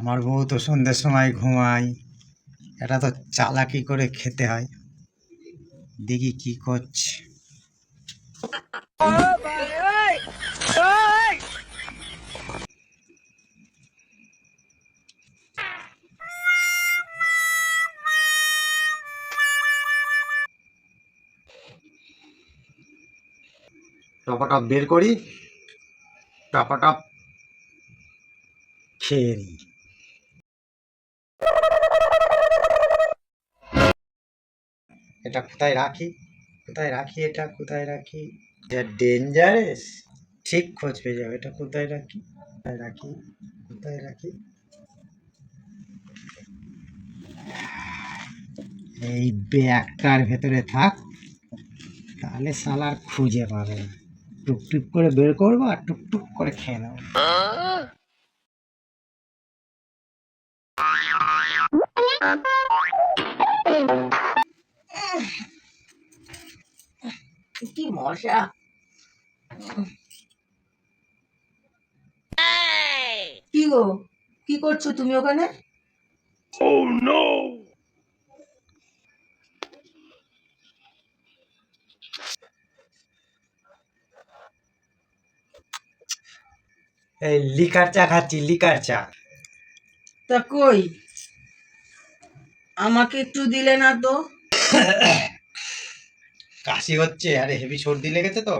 আমার বউ তো সন্ধ্যের সময় ঘুমায়। এটা তো চালাকি করে খেতে হয়। দেখি কি করছে। টপাটপ বের করি। টপাটপ খেয়ে নিই। এটা কোথায় রাখি? কোথায় রাখি এটা? কোথায় রাখি? এটা ডেঞ্জারাস ঠিক খোঁজ পেয়ে যাবে এটা কোথায় রাখি? কোথায় রাখি? কোথায় রাখি? এই ব্যাগটার ভেতরে থাক, তাহলে সালার খুঁজে পাবে না। টুকটুক করে বের করব আর টুকটুক করে খেয়ে নেব। কি মশা কি গো কি করছ তুমি ওখানে? এই লিকার চা খাচ্ছি লিকার চা। তা কই? আমাকে একটু দিলে না তো? কাশি হচ্ছে, আরে হেভি সর্দি লেগেছে তো।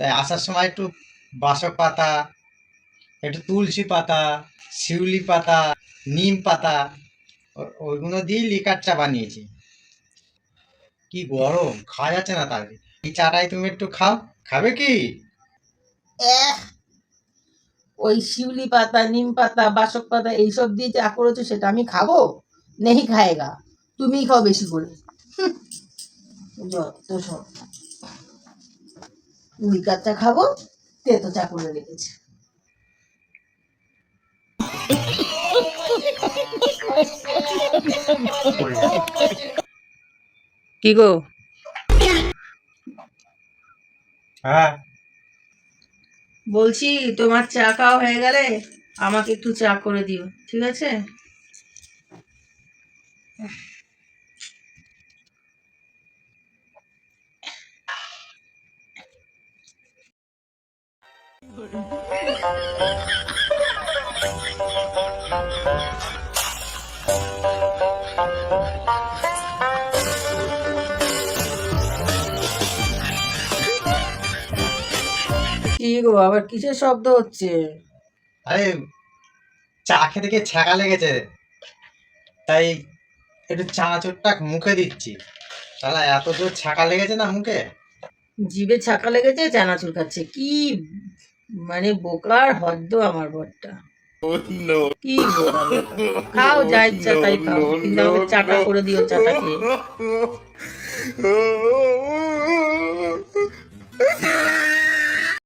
তাই আসার সময় একটু বাসক পাতা, একটু তুলসী পাতা, শিউলি পাতা, নিম পাতা ওইগুলো দিয়ে লিকার চা বানিয়েছি। কি গরম, খাওয়া যাচ্ছে না তাহলে। এই চাটাই তুমি একটু খাও, খাবে কি? ওই শিউলি পাতা, নিম পাতা, বাসক পাতা, এইসব দিয়ে যা করেছ সেটা আমি খাব? নেই খায়েগা। তুমিই খাও বেশি করে। যত সব। লিকার চা খাব তেতো চা করে রেখেছে। কি গো? হ্যাঁ। বলছি তোমার চা খাওয়া হয়ে গেলে আমাকে একটু চা করে দিও ঠিক আছে? কি গো আবার কিসের শব্দ হচ্ছে? আরে চা খেতে গিয়ে ছ্যাঁকা লেগেছে। তাই একটু চানাচুরটা মুখে দিচ্ছি। তাহলে এত জোর ছ্যাঁকা লেগেছে না মুখে? জিভে ছাকা লেগেছে চানাচুর খাচ্ছে। কি মানে বোকার হদ্দ আমার বরটা। কি। খাও যা ইচ্ছা তাই খাও। কিন্তু আমাকে চাটা করে দিও চাটা খেয়ে।